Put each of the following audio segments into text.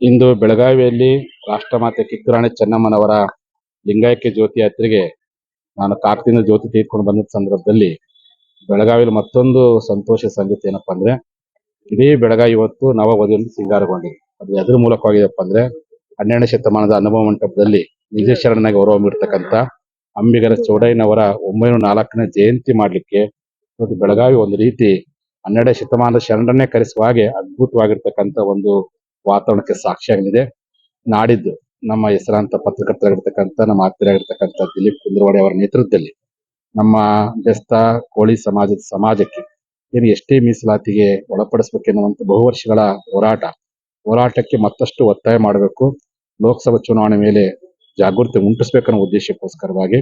ಇಂದು ಬೆಳಗಾವಿಯಲ್ಲಿ ರಾಷ್ಟ್ರಮಾತೆ ಕಿತ್ತೂರಾಣಿ ಚೆನ್ನಮ್ಮನವರ ಲಿಂಗಾಯಕ್ಕೆ ಜ್ಯೋತಿ ಯಾತ್ರೆಗೆ ನಾನು ಕಾರ್ತಿನ ಜ್ಯೋತಿ ತೆಗೆದುಕೊಂಡು ಬಂದ ಸಂದರ್ಭದಲ್ಲಿ ಬೆಳಗಾವಿಯಲ್ಲಿ ಮತ್ತೊಂದು ಸಂತೋಷ ಸಂಗತಿ ಏನಪ್ಪ ಅಂದ್ರೆ, ಇಡೀ ಬೆಳಗಾವಿ ಇವತ್ತು ನವವಧುವಿಂದ ಸಿಂಗಾರಗೊಂಡಿದೆ. ಅದು ಎದ್ರ ಮೂಲಕವಾಗಿದೆಪ್ಪ ಅಂದ್ರೆ, ಹನ್ನೆರಡನೇ ಶತಮಾನದ ಅನುಭವ ಮಂಟಪದಲ್ಲಿ ನಿಜಶರಣನಾಗಿ ಹೊರಹೊಮ್ಮಿರ್ತಕ್ಕಂಥ ಅಂಬಿಗರ ಚೌಡಯ್ಯನವರ ಒಂಬೈನೂರ ನಾಲ್ಕನೇ ಜಯಂತಿ ಮಾಡಲಿಕ್ಕೆ ಇವತ್ತು ಬೆಳಗಾವಿ ಒಂದು ರೀತಿ ಹನ್ನೆರಡನೇ ಶತಮಾನದ ಶರಣರನ್ನೇ ಕರೆಸುವ ಹಾಗೆ ಅದ್ಭುತವಾಗಿರ್ತಕ್ಕಂಥ ಒಂದು ವಾತಾವರಣಕ್ಕೆ ಸಾಕ್ಷಿಯಾಗಲಿದೆ ನಾಡಿದ್ದು ನಮ್ಮ ಹೆಸರಾಂತ ಪತ್ರಕರ್ತರಾಗಿರ್ತಕ್ಕಂಥ, ನಮ್ಮ ಆತ್ಮೀಯರಾಗಿರ್ತಕ್ಕಂಥ ದಿಲೀಪ್ ಕುಂದ್ರವಾಡಿ ಅವರ ನೇತೃತ್ವದಲ್ಲಿ ನಮ್ಮ ಬೆಸ್ತ ಕೋಳಿ ಸಮಾಜದ ಸಮಾಜಕ್ಕೆ ಏನು ಎಷ್ಟೇ ಮೀಸಲಾತಿಗೆ ಬಹು ವರ್ಷಗಳ ಹೋರಾಟ. ಹೋರಾಟಕ್ಕೆ ಮತ್ತಷ್ಟು ಒತ್ತಾಯ ಮಾಡಬೇಕು. ಲೋಕಸಭಾ ಚುನಾವಣೆ ಮೇಲೆ ಜಾಗೃತಿ ಉಂಟಿಸಬೇಕನ್ನೋ ಉದ್ದೇಶಕ್ಕೋಸ್ಕರವಾಗಿ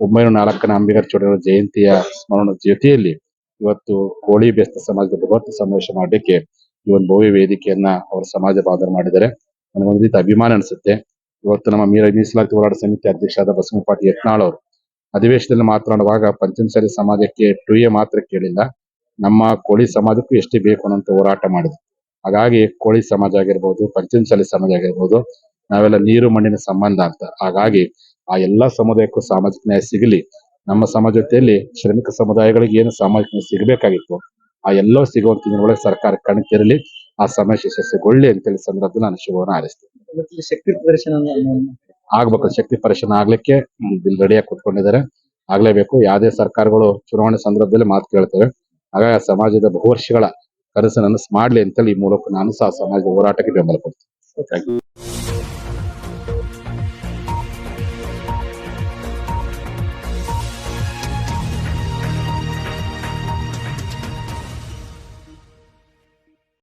ಒಂಬೈನೂರ ನಾಲ್ಕನ ಅಂಬೇಡ್ಕರ್ ಚೌಡರ ಜಯಂತಿಯ ಸ್ಮರಣ ಜೊತೆಯಲ್ಲಿ ಇವತ್ತು ಕೋಳಿ ಬೆಸ್ತ ಸಮಾಜದ ಬೃಹತ್ ಸಮಾವೇಶ ಮಾಡಲಿಕ್ಕೆ ಈ ಒಂದು ಭವ್ಯ ವೇದಿಕೆಯನ್ನ ಅವರ ಸಮಾಜ ಬಾಂಧವರು ಮಾಡಿದ್ದಾರೆ. ನನಗೊಂದು ರೀತಿ ಅಭಿಮಾನ ಅನಿಸುತ್ತೆ. ಇವತ್ತು ನಮ್ಮ ಮೀರ ಮೀಸಲಾತಿ ಹೋರಾಟ ಸಮಿತಿ ಅಧ್ಯಕ್ಷರಾದ ಬಸವಪಾಟಿ ಯತ್ನಾಳ್ ಅವರು ಅಧಿವೇಶನದಲ್ಲಿ ಮಾತನಾಡುವಾಗ ಪಂಚಮಸಾಲಿ ಸಮಾಜಕ್ಕೆ ಟು ಎ ಮಾತ್ರ ಕೇಳಿಲ್ಲ. ನಮ್ಮ ಕೋಳಿ ಸಮಾಜಕ್ಕೂ ಎಷ್ಟೇ ಬೇಕು ಅನ್ನೋಂತ ಹೋರಾಟ ಮಾಡಿದ್ರು. ಹಾಗಾಗಿ ಕೋಳಿ ಸಮಾಜ ಆಗಿರ್ಬೋದು, ಪಂಚಮಸಾಲಿ ಸಮಾಜ ಆಗಿರ್ಬೋದು, ನಾವೆಲ್ಲ ನೀರು, ಮಣ್ಣಿನ ಸಂಬಂಧ ಅಂತ. ಹಾಗಾಗಿ ಆ ಎಲ್ಲಾ ಸಮುದಾಯಕ್ಕೂ ಸಾಮಾಜಿಕ ನ್ಯಾಯ ಸಿಗಲಿ. ನಮ್ಮ ಸಮಾಜತೆಯಲ್ಲಿ ಶ್ರಮಿಕ ಸಮುದಾಯಗಳಿಗೆ ಏನು ಸಾಮಾಜಿಕ ನ್ಯಾಯ ಸಿಗಬೇಕಾಗಿತ್ತು ಆ ಎಲ್ಲೋ ಸಿಗುವಂತ ಒಳಗೆ ಸರ್ಕಾರ ಕಣಕ್ಕಿರಲಿ ಆ ಸಮಸ್ಯೆ ಯಶಸ್ಸುಗೊಳ್ಳಿ ಅಂತೇಳಿ ಸಂದರ್ಭದಲ್ಲಿ ನಾನು ಶುಭವನ್ನ ಹಾರೈಸ್ತೇನೆ ಇವತ್ತು ಶಕ್ತಿ ಪ್ರದರ್ಶನ ಆಗ್ಬೇಕು ಶಕ್ತಿ ಪ್ರದರ್ಶನ ಆಗ್ಲಿಕ್ಕೆ ಬಿಲ್ ರೆಡಿಯಾಗಿ ಕುತ್ಕೊಂಡಿದ್ದಾರೆ. ಆಗ್ಲೇಬೇಕು ಯಾವುದೇ ಸರ್ಕಾರಗಳು ಚುನಾವಣೆ ಸಂದರ್ಭದಲ್ಲಿ ಮಾತು ಕೇಳ್ತವೆ. ಹಾಗಾಗಿ ಆ ಸಮಾಜದ ಬಹು ವರ್ಷಗಳ ಕನಸು ನನಸು ಮಾಡ್ಲಿ ಅಂತೇಳಿ ಈ ಮೂಲಕ ನಾನು ಸಹ ಸಮಾಜದ ಹೋರಾಟಕ್ಕೆ ಬೆಂಬಲ ಕೊಡ್ತೀನಿ.